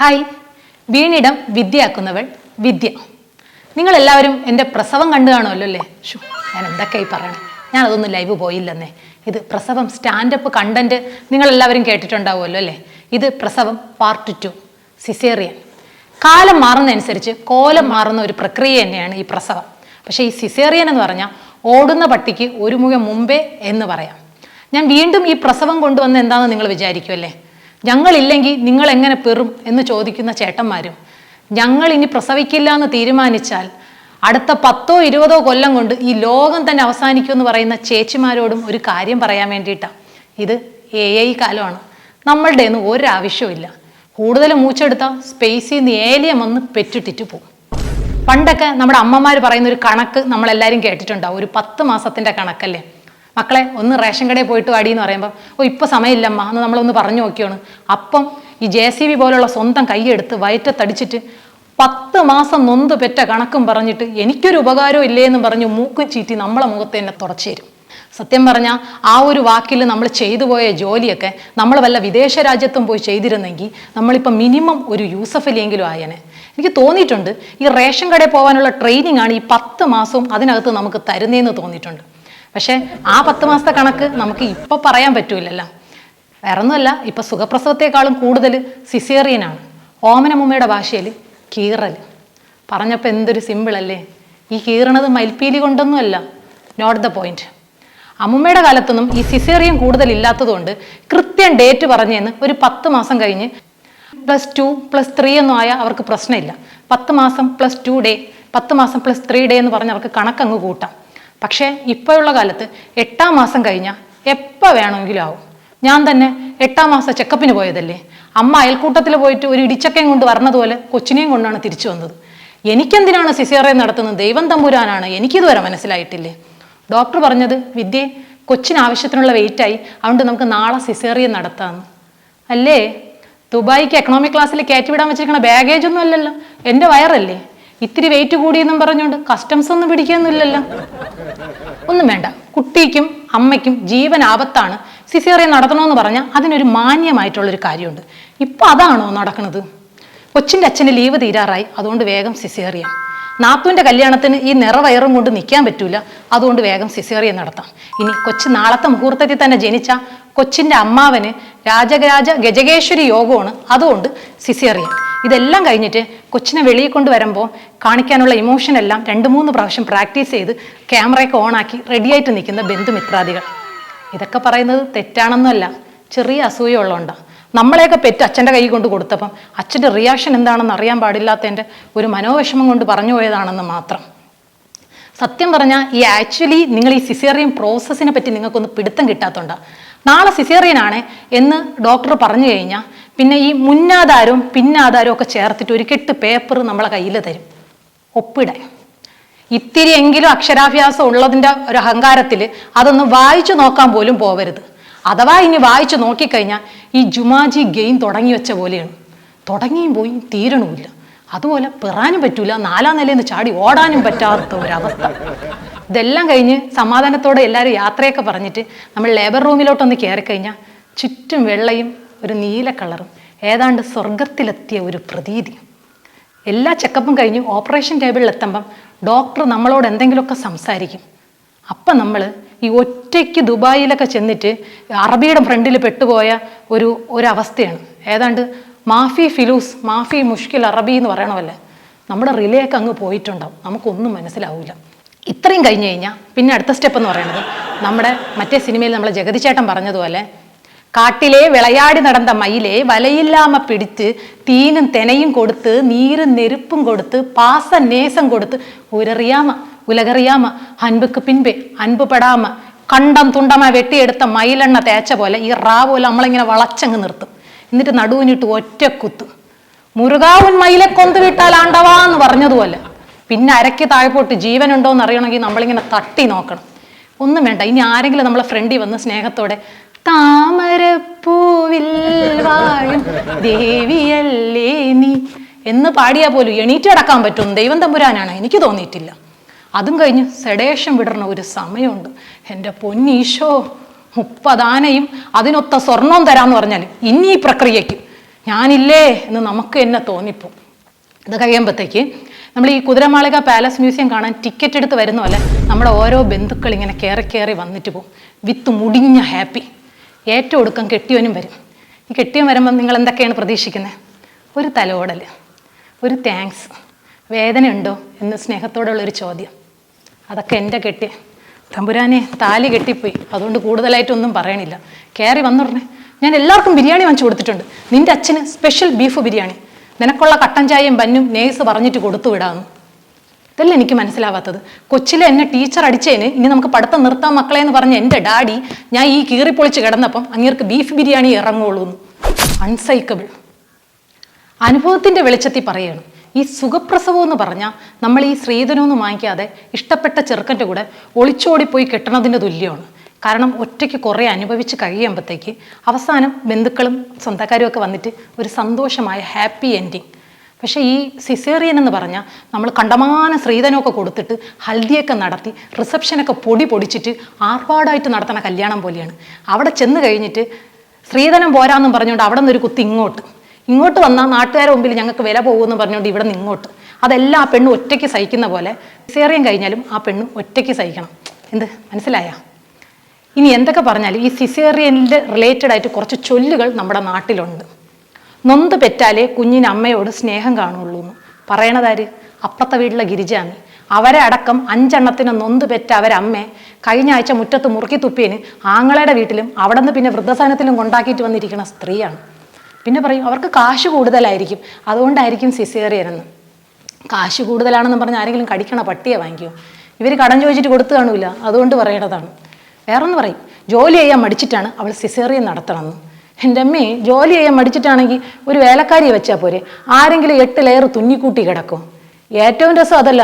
Hi. വീണിടം വിദ്യയാക്കുന്നവൾ വിദ്യ. നിങ്ങളെല്ലാവരും എന്റെ പ്രസവം കണ്ടു കാണുമല്ലോ അല്ലേ? ഷു ഞാൻ എന്തൊക്കെയായി പറയണേ? ഞാൻ അതൊന്നും ലൈവ് പോയില്ലെന്നേ. ഇത് പ്രസവം സ്റ്റാൻഡപ്പ് കണ്ടന്റ് നിങ്ങളെല്ലാവരും കേട്ടിട്ടുണ്ടാവുമല്ലോ അല്ലേ? ഇത് പ്രസവം പാർട്ട് ടു സിസേറിയൻ കാലം മാറുന്നതനുസരിച്ച് കോലം മാറുന്ന ഒരു പ്രക്രിയ തന്നെയാണ് ഈ പ്രസവം. പക്ഷേ ഈ സിസേറിയൻ എന്ന് പറഞ്ഞാൽ ഓടുന്ന പട്ടിക്ക് ഒരു മുഖം മുമ്പേ എന്ന് പറയാം. ഞാൻ വീണ്ടും ഈ പ്രസവം കൊണ്ടുവന്ന് എന്താണെന്ന് നിങ്ങൾ വിചാരിക്കുമല്ലേ? ഞങ്ങളില്ലെങ്കിൽ നിങ്ങൾ എങ്ങനെ പെറും എന്ന് ചോദിക്കുന്ന ചേട്ടന്മാരും ഞങ്ങൾ ഇനി പ്രസവിക്കില്ല എന്ന് തീരുമാനിച്ചാൽ അടുത്ത പത്തോ ഇരുപതോ കൊല്ലം കൊണ്ട് ഈ ലോകം തന്നെ അവസാനിക്കുമെന്ന് പറയുന്ന ചേച്ചിമാരോടും ഒരു കാര്യം പറയാൻ വേണ്ടിയിട്ടാണ് ഇത് എ ഐ കാലമാണ്. നമ്മളുടെ ഒന്നും ഒരാവശ്യമില്ല കൂടുതൽ മൂച്ചെടുത്താൽ സ്പേസിൽ നിന്ന് ഏലിയം വന്ന് പെറ്റിട്ടിട്ട് പോകും പണ്ടൊക്കെ നമ്മുടെ അമ്മമാർ പറയുന്ന ഒരു കണക്ക് നമ്മളെല്ലാവരും കേട്ടിട്ടുണ്ടാവും. ഒരു പത്ത് മാസത്തിന്റെ കണക്കല്ലേ? മക്കളെ ഒന്ന് റേഷൻ കടയിൽ പോയിട്ട് വാടി എന്ന് പറയുമ്പോൾ ഓ ഇപ്പം സമയമില്ലമ്മ എന്ന് നമ്മളൊന്ന് പറഞ്ഞു നോക്കിയാണ് അപ്പം ഈ ജെ സി ബി പോലുള്ള സ്വന്തം കൈയെടുത്ത് വയറ്റത്തടിച്ചിട്ട് പത്ത് മാസം നൊന്ത് പെറ്റ കണക്കും പറഞ്ഞിട്ട് എനിക്കൊരു ഉപകാരവും ഇല്ലേ എന്ന് പറഞ്ഞ് മൂക്കും ചീറ്റി നമ്മളെ മുഖത്ത് തന്നെ തുടച്ചു തരും. സത്യം പറഞ്ഞാൽ ആ ഒരു വാക്കിൽ നമ്മൾ ചെയ്തു പോയ ജോലിയൊക്കെ നമ്മൾ വല്ല വിദേശ രാജ്യത്തും പോയി ചെയ്തിരുന്നെങ്കിൽ നമ്മളിപ്പോൾ മിനിമം ഒരു യൂസഫിലെങ്കിലും ആയനെ. എനിക്ക് തോന്നിയിട്ടുണ്ട് ഈ റേഷൻ കടയിൽ പോകാനുള്ള ട്രെയിനിങ് ആണ് ഈ പത്ത് മാസവും അതിനകത്ത് നമുക്ക് തരുന്നതെന്ന് തോന്നിയിട്ടുണ്ട്. പക്ഷേ ആ പത്ത് മാസത്തെ കണക്ക് നമുക്ക് ഇപ്പോൾ പറയാൻ പറ്റൂലല്ലോ. വേറെ ഒന്നുമല്ല ഇപ്പം സുഖപ്രസവത്തെക്കാളും കൂടുതൽ സിസേറിയനാണ്. ഓമനമ്മയുടെ ഭാഷയിൽ കീറൽ. പറഞ്ഞപ്പോൾ എന്തൊരു സിമ്പിൾ അല്ലേ? ഈ കീറണത് മയിൽപ്പീലി കൊണ്ടൊന്നുമല്ല. നോട്ട് ദ പോയിന്റ് അമ്മുമ്മയുടെ കാലത്തൊന്നും ഈ സിസേറിയൻ കൂടുതൽ ഇല്ലാത്തതുകൊണ്ട് കൃത്യം ഡേറ്റ് പറഞ്ഞെന്ന് ഒരു പത്ത് മാസം കഴിഞ്ഞ് പ്ലസ് ടു പ്ലസ് ത്രീ ഒന്നും ആയ അവർക്ക് പ്രശ്നമില്ല. പത്ത് മാസം പ്ലസ് ടു ഡേ പത്ത് മാസം പ്ലസ് ത്രീ ഡേ എന്ന് പറഞ്ഞ് അവർക്ക് കണക്കങ്ങ് കൂട്ടാം. പക്ഷേ ഇപ്പോഴുള്ള കാലത്ത് എട്ടാം മാസം കഴിഞ്ഞാൽ എപ്പോൾ വേണമെങ്കിലും ആവും. ഞാൻ തന്നെ എട്ടാം മാസം ചെക്കപ്പിന് പോയതല്ലേ. അമ്മ അയൽക്കൂട്ടത്തിൽ പോയിട്ട് ഒരു ഇടിച്ചക്കയും കൊണ്ട് വരണതുപോലെ കൊച്ചിനെയും കൊണ്ടാണ് തിരിച്ചു വന്നത്. എനിക്കെന്തിനാണ് സിസേറിയ നടത്തുന്നത്? ദൈവം തമ്പുരാനാണ്. എനിക്കിതുവരെ മനസ്സിലായിട്ടില്ലേ? ഡോക്ടർ പറഞ്ഞത് വിദ്യ കൊച്ചിന് ആവശ്യത്തിനുള്ള വെയിറ്റായി. അതുകൊണ്ട് നമുക്ക് നാളെ സിസേറിയ നടത്താമെന്ന് അല്ലേ? ദുബായിക്ക് എക്കണോമിക് ക്ലാസ്സിൽ കയറ്റിവിടാൻ വെച്ചിരിക്കുന്ന ബാഗേജ് ഒന്നും അല്ലല്ലോ. എന്റെ വയറല്ലേ? ഇത്തിരി വെയിറ്റ് കൂടിയെന്നും പറഞ്ഞുകൊണ്ട് കസ്റ്റംസ് ഒന്നും പിടിക്കുന്നില്ലല്ലോ ഒന്നും വേണ്ട. കുട്ടിക്കും അമ്മയ്ക്കും ജീവൻ ആപത്താണ്. സിസേറിയൻ നടത്തണമെന്ന് പറഞ്ഞാൽ അതിനൊരു മാന്യമായിട്ടുള്ളൊരു കാര്യമുണ്ട്. ഇപ്പം അതാണോ നടക്കുന്നത് കൊച്ചിന്റെ അച്ഛന് ലീവ് തീരാറായി. അതുകൊണ്ട് വേഗം സിസേറിയൻ നാത്തുവിന്റെ കല്യാണത്തിന് ഈ നിറവയറും കൊണ്ട് നിൽക്കാൻ പറ്റൂല. അതുകൊണ്ട് വേഗം സിസേറിയ നടത്താം. ഇനി കൊച്ചു നാളത്തെ മുഹൂർത്തത്തിൽ തന്നെ ജനിച്ച കൊച്ചിന്റെ അമ്മാവന് രാജരാജ ഗജകേശ്വരി യോഗമാണ്. അതുകൊണ്ട് സിസേറിയൻ ഇതെല്ലാം കഴിഞ്ഞിട്ട് കൊച്ചിനെ വെളിയിൽ കൊണ്ടുവരുമ്പോൾ കാണിക്കാനുള്ള ഇമോഷൻ എല്ലാം രണ്ട് മൂന്ന് പ്രാവശ്യം പ്രാക്ടീസ് ചെയ്ത് ക്യാമറയൊക്കെ ഓണാക്കി റെഡിയായിട്ട് നിൽക്കുന്ന ബന്ധുമിത്രാദികൾ. ഇതൊക്കെ പറയുന്നത് തെറ്റാണെന്നല്ല ചെറിയ അസൂയ ഉള്ളതുകൊണ്ടാണ് നമ്മളെയൊക്കെ പെറ്റ് അച്ഛന്റെ കൈ കൊണ്ട് കൊടുത്തപ്പം അച്ഛന്റെ റിയാക്ഷൻ എന്താണെന്ന് അറിയാൻ പാടില്ലാത്തതിന്റെ ഒരു മനോവിഷമം കൊണ്ട് പറഞ്ഞു പോയതാണെന്ന് മാത്രം. സത്യം പറഞ്ഞാൽ ഈ ആക്ച്വലി നിങ്ങൾ ഈ സിസേറിയൻ പ്രോസസ്സിനെ പറ്റി നിങ്ങൾക്കൊന്ന് പിടുത്തം കിട്ടാത്തതുകൊണ്ടാണ് നാളെ സിസേറിയൻ ആണ് എന്ന് ഡോക്ടർ പറഞ്ഞു കഴിഞ്ഞാൽ പിന്നെ ഈ മുന്നാധാരവും പിന്നാധാരവും ഒക്കെ ചേർത്തിട്ട് ഒരു കെട്ട് പേപ്പർ നമ്മളെ കയ്യിൽ തരും. ഒപ്പിടാൻ. ഇത്തിരി എങ്കിലും അക്ഷരാഭ്യാസം ഉള്ളതിന്റെ ഒരു അഹങ്കാരത്തിൽ അതൊന്ന് വായിച്ചു നോക്കാൻ പോലും പോവരുത്. അഥവാ ഇനി വായിച്ചു നോക്കിക്കഴിഞ്ഞാൽ ഈ ജുമാജി ഗെയിം തുടങ്ങി വെച്ച പോലെയാണ്. തുടങ്ങിയും പോയി തീരണമില്ല അതുപോലെ പിറാനും പറ്റൂല നാലാം നിലയിൽ നിന്ന് ചാടി ഓടാനും പറ്റാത്ത ഒരവസ്ഥ. ഇതെല്ലാം കഴിഞ്ഞ് സമാധാനത്തോടെ എല്ലാവരും യാത്രയൊക്കെ പറഞ്ഞിട്ട് നമ്മൾ ലേബർ റൂമിലോട്ടൊന്ന് കയറി കഴിഞ്ഞാൽ ചുറ്റും വെള്ളയും ഒരു നീല കളറും ഏതാണ്ട് സ്വർഗത്തിലെത്തിയ ഒരു പ്രതീതി എല്ലാ ചെക്കപ്പും കഴിഞ്ഞ് ഓപ്പറേഷൻ ടേബിളിൽ എത്തുമ്പം ഡോക്ടർ നമ്മളോട് എന്തെങ്കിലുമൊക്കെ സംസാരിക്കും. അപ്പം നമ്മൾ ഈ ഒറ്റയ്ക്ക് ദുബായിലൊക്കെ ചെന്നിട്ട് അറബിയുടെ ഫ്രണ്ടിൽ പെട്ടുപോയ ഒരു ഒരവസ്ഥയാണ്. ഏതാണ്ട് മാഫി ഫിലൂസ് മാഫി മുഷ്കിൽ അറബി എന്ന് പറയണമല്ലേ? നമ്മുടെ റിലേക്ക് അങ്ങ് പോയിട്ടുണ്ടാവും. നമുക്കൊന്നും മനസ്സിലാവില്ല ഇത്രയും കഴിഞ്ഞ് കഴിഞ്ഞാൽ പിന്നെ അടുത്ത സ്റ്റെപ്പ് എന്ന് പറയുന്നത് നമ്മുടെ മറ്റേ സിനിമയിൽ നമ്മളെ ജഗതി ചേട്ടൻ പറഞ്ഞതുപോലെ കാട്ടിലെ വിളയാടി നടന്ന മയിലെ വലയില്ലാമ പിടിച്ച് തീനും തെനയും കൊടുത്ത് നീരും നെരുപ്പും കൊടുത്ത് പാസ നേസം കൊടുത്ത്. ഉരറിയാമ ഉലകറിയാമ അൻപുക്ക് പിൻപേ അൻപ് പെടാമ കണ്ടം തുണ്ടമ വെട്ടിയെടുത്ത മയിലെണ്ണ തേച്ച പോലെ ഈ റാ പോലെ നമ്മളിങ്ങനെ വളച്ചങ്ങ് നിർത്തും. എന്നിട്ട് നടുവിനിട്ട് ഒറ്റ കുത്ത്. മുരുകാവൻ മയിലെ കൊന്തുവിട്ടാൽ ആണ്ടവാ എന്ന് പറഞ്ഞതുപോലെ. പിന്നെ അരയ്ക്ക് താഴ്പോട്ട് ജീവനുണ്ടോ എന്ന് അറിയണമെങ്കിൽ നമ്മളിങ്ങനെ തട്ടി നോക്കണം. ഒന്നും വേണ്ട ഇനി ആരെങ്കിലും നമ്മളെ ഫ്രണ്ടിൽ വന്ന് സ്നേഹത്തോടെ താമരപ്പൂവിൽ വാഴും ദേവിയല്ലേ നീ. എന്ന് പാടിയാൽ പോലും എണീറ്റ് അടക്കാൻ പറ്റും. ദൈവം തമ്പുരാനാണ്. എനിക്ക് തോന്നിയിട്ടില്ല. അതും കഴിഞ്ഞ് സെഡേഷൻ വിടർന്ന ഒരു സമയമുണ്ട്. എന്റെ പൊന്നീശോ മുപ്പതാനയും അതിനൊത്ത സ്വർണവും തരാമെന്ന് പറഞ്ഞാൽ ഇനി ഈ പ്രക്രിയയ്ക്ക് ഞാനില്ലേ എന്ന് നമുക്ക് തന്നെ തോന്നിപ്പോ ഇത് കഴിയുമ്പോഴത്തേക്ക് നമ്മൾ ഈ കുതിരമാളിക പാലസ് മ്യൂസിയം കാണാൻ ടിക്കറ്റ് എടുത്ത് വരുന്ന പോലെ നമ്മുടെ ഓരോ ബന്ധുക്കൾ ഇങ്ങനെ കയറി കയറി വന്നിട്ട് പോകും വിത്ത് മുടിഞ്ഞ ഹാപ്പി. ഏറ്റവും ഒടുക്കം കെട്ടിയവനും വരും. ഈ കെട്ടിയവൻ വരുമ്പം നിങ്ങൾ എന്തൊക്കെയാണ് പ്രതീക്ഷിക്കുന്നത് ഒരു തലോടൽ ഒരു താങ്ക്സ് വേദനയുണ്ടോ എന്ന് സ്നേഹത്തോടുള്ളൊരു ചോദ്യം. അതൊക്കെ എന്റെ കെട്ടി. തമ്പുരാനെ താലി കെട്ടിപ്പോയി. അതുകൊണ്ട് കൂടുതലായിട്ടൊന്നും പറയണില്ല. കയറി വന്നുടനെ. ഞാൻ എല്ലാവർക്കും ബിരിയാണി വാങ്ങിച്ചു കൊടുത്തിട്ടുണ്ട്. നിന്റെ അച്ഛന് സ്പെഷ്യൽ ബീഫ് ബിരിയാണി. നിനക്കുള്ള കട്ടൻ ചായയും ബന്നും നേഴ്സ് പറഞ്ഞിട്ട് കൊടുത്തു വിടാമെന്ന് ഇതല്ല എനിക്ക് മനസ്സിലാവാത്തത്. കൊച്ചിലെ എന്നെ ടീച്ചർ അടിച്ചതിന് ഇനി നമുക്ക് പഠിത്തം നിർത്താൻ മക്കളെ എന്ന് പറഞ്ഞ എന്റെ ഡാഡി ഞാൻ ഈ കീറിപ്പൊളിച്ച് കിടന്നപ്പം അങ്ങേർക്ക് ബീഫ് ബിരിയാണി ഇറങ്ങുള്ളൂ അൺസൈക്കബിൾ അനുഭവത്തിന്റെ വെളിച്ചത്തിൽ പറയുകയാണ് ഈ സുഖപ്രസവം എന്ന് പറഞ്ഞാൽ നമ്മൾ ഈ സ്ത്രീധനമൊന്നും വാങ്ങിക്കാതെ ഇഷ്ടപ്പെട്ട ചെറുക്കന്റെ കൂടെ ഒളിച്ചോടിപ്പോയി കെട്ടണതിന്റെ തുല്യമാണ്. കാരണം ഒറ്റയ്ക്ക് കുറേ അനുഭവിച്ച് കഴിയുമ്പോഴത്തേക്ക് അവസാനം ബന്ധുക്കളും സ്വന്തക്കാരും ഒക്കെ വന്നിട്ട് ഒരു സന്തോഷമായ ഹാപ്പി എൻഡിങ് പക്ഷേ ഈ സിസേറിയൻ എന്ന് പറഞ്ഞാൽ നമ്മൾ കണ്ടമാന സ്ത്രീധനമൊക്കെ കൊടുത്തിട്ട് ഹൽദിയൊക്കെ നടത്തി റിസപ്ഷനൊക്കെ പൊടി പൊടിച്ചിട്ട് ആർഭാടായിട്ട് നടത്തണ കല്യാണം പോലെയാണ്. അവിടെ ചെന്ന് കഴിഞ്ഞിട്ട് സ്ത്രീധനം പോരാന്നും പറഞ്ഞുകൊണ്ട് അവിടെ നിന്നൊരു കുത്തി ഇങ്ങോട്ട്. ഇങ്ങോട്ട് വന്നാൽ നാട്ടുകാരെ മുമ്പിൽ ഞങ്ങൾക്ക് വില പോകുമെന്ന് പറഞ്ഞുകൊണ്ട് ഇവിടെ നിന്ന് ഇങ്ങോട്ട്. അതെല്ലാം ആ പെണ്ണ് ഒറ്റയ്ക്ക് സഹിക്കുന്ന പോലെ സിസേറിയൻ കഴിഞ്ഞാലും ആ പെണ്ണ് ഒറ്റയ്ക്ക് സഹിക്കണം. എന്ത്? മനസ്സിലായ? ഇനി എന്തൊക്കെ പറഞ്ഞാലും ഈ സിസേറിയനിൽ റിലേറ്റഡ് ആയിട്ട് കുറച്ച് ചൊല്ലുകൾ നമ്മുടെ നാട്ടിലുണ്ട്. നൊന്ത് പെറ്റാലേ കുഞ്ഞിന് അമ്മയോട് സ്നേഹം കാണുള്ളൂ എന്ന്. പറയണതാര് അപ്പുറത്തെ വീട്ടിലെ ഗിരിജാമി. അവരെ അടക്കം അഞ്ചെണ്ണത്തിന് നൊന്ത് പെറ്റ അവരമ്മേ കഴിഞ്ഞ ആഴ്ച മുറ്റത്ത് മുറുക്കി തുപ്പിയന് ആങ്ങളയുടെ വീട്ടിലും അവിടെ നിന്ന് പിന്നെ വൃദ്ധസദനത്തിലും കൊണ്ടാക്കിയിട്ട് വന്നിരിക്കുന്ന സ്ത്രീയാണ്. പിന്നെ പറയും അവർക്ക് കാശ് കൂടുതലായിരിക്കും. അതുകൊണ്ടായിരിക്കും സിസേറിയനെന്ന്. കാശ് കൂടുതലാണെന്ന് പറഞ്ഞ് ആരെങ്കിലും കടിക്കണ പട്ടിയെ വാങ്ങിക്കുമോ ഇവർ കടം ചോദിച്ചിട്ട് കൊടുത്തു കാണൂല. അതുകൊണ്ട് പറയണതാണ്. വേറൊന്ന് പറയും ജോലി ചെയ്യാൻ മടിച്ചിട്ടാണ് അവൾ സിസേറിയൻ നടത്തണമെന്ന്. എന്റെ അമ്മേ ജോലി ചെയ്യാൻ മടിച്ചിട്ടാണെങ്കിൽ ഒരു വേലക്കാരിയെ വെച്ചാൽ പോരെ. ആരെങ്കിലും എട്ട് ലെയർ തുന്നിക്കൂട്ടി കിടക്കും. ഏറ്റവും രസം അതല്ല.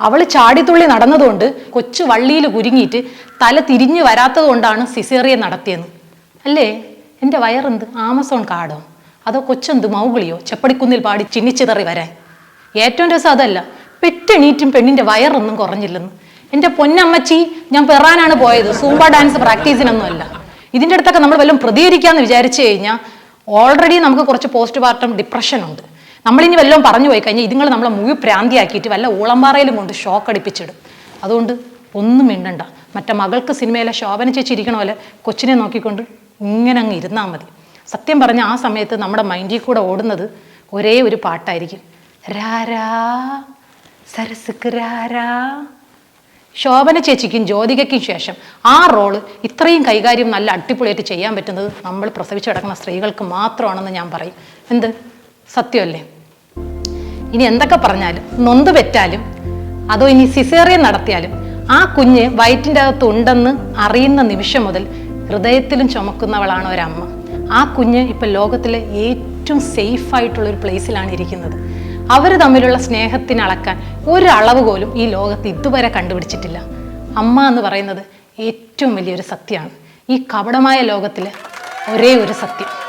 അവൾ ചാടിത്തുള്ളി നടന്നതുകൊണ്ട് കൊച്ചു വള്ളിയിൽ കുരുങ്ങിയിട്ട് തല തിരിഞ്ഞു വരാത്തത് കൊണ്ടാണ് സിസേറിയ നടത്തിയെന്ന് അല്ലേ? എന്റെ വയറെന്ത്? ആമസോൺ കാടോ? അതോ കൊച്ചെന്ത് മൗഗിളിയോ? ചെപ്പടിക്കുന്നിൽ പാടി ചിന്നിച്ചിതറി വരാൻ. ഏറ്റവും രസം അതല്ല. പെറ്റെണീറ്റും പെണ്ണിന്റെ വയറൊന്നും കുറഞ്ഞില്ലെന്ന്. എന്റെ പൊന്നമ്മച്ചി ഞാൻ പെറാനാണ് പോയത്. സൂമ്പ ഡാൻസ് പ്രാക്ടീസിനൊന്നുമല്ല. ഇതിന്റെ അടുത്തൊക്കെ നമ്മൾ വല്ലതും പ്രതികരിക്കാമെന്ന് വിചാരിച്ചു കഴിഞ്ഞാൽ ഓൾറെഡി നമുക്ക് കുറച്ച് പോസ്റ്റ് പാർട്ടം ഡിപ്രഷൻ ഉണ്ട്. നമ്മളിനി വല്ലതും പറഞ്ഞു പോയി കഴിഞ്ഞാൽ ഇതുങ്ങൾ നമ്മളെ മുഴു പ്രാന്തിയാക്കിയിട്ട് വല്ല ഊളമ്പാറയിലും കൊണ്ട് ഷോക്ക് അടിപ്പിച്ചിടും. അതുകൊണ്ട് ഒന്നും മിണ്ടണ്ട. മറ്റേ മകൾക്ക് സിനിമയിലെ ശോഭന ചേച്ചി ഇരിക്കണ പോലെ കൊച്ചിനെ നോക്കിക്കൊണ്ട് ഇങ്ങനെ അങ്ങ് ഇരുന്നാൽ മതി. സത്യം പറഞ്ഞ ആ സമയത്ത് നമ്മുടെ മൈൻഡിൽ കൂടെ ഓടുന്നത് ഒരേ ഒരു പാട്ടായിരിക്കും. രാരാ സരസുക്ക് രാരാ. ശോഭന ചേച്ചിക്കും ജ്യോതികയ്ക്കും ശേഷം ആ റോൾ ഇത്രയും കൈകാര്യം നല്ല അടിപൊളിയായിട്ട് ചെയ്യാൻ പറ്റുന്നത് നമ്മൾ പ്രസവിച്ചു കിടക്കുന്ന സ്ത്രീകൾക്ക് മാത്രമാണെന്ന് ഞാൻ പറയും. എന്ത്? സത്യമല്ലേ? ഇനി എന്തൊക്കെ പറഞ്ഞാലും നൊന്ത് പെറ്റാലും അതോ ഇനി സിസേറിയൻ നടത്തിയാലും ആ കുഞ്ഞ് വയറ്റിന്റെ അകത്ത് ഉണ്ടെന്ന് അറിയുന്ന നിമിഷം മുതൽ ഹൃദയത്തിലും ചുമക്കുന്നവളാണ് ഒരമ്മ. ആ കുഞ്ഞ് ഇപ്പം ലോകത്തിലെ ഏറ്റവും സേഫ് ആയിട്ടുള്ള ഒരു പ്ലേസിലാണ് ഇരിക്കുന്നത്. അവർ തമ്മിലുള്ള സ്നേഹത്തിന് അളക്കാൻ ഒരളവ് പോലും ഈ ലോകത്ത് ഇതുവരെ കണ്ടുപിടിച്ചിട്ടില്ല. അമ്മ എന്ന് പറയുന്നത് ഏറ്റവും വലിയൊരു സത്യമാണ്. ഈ കപടമായ ലോകത്തിലെ ഒരേ ഒരു സത്യം.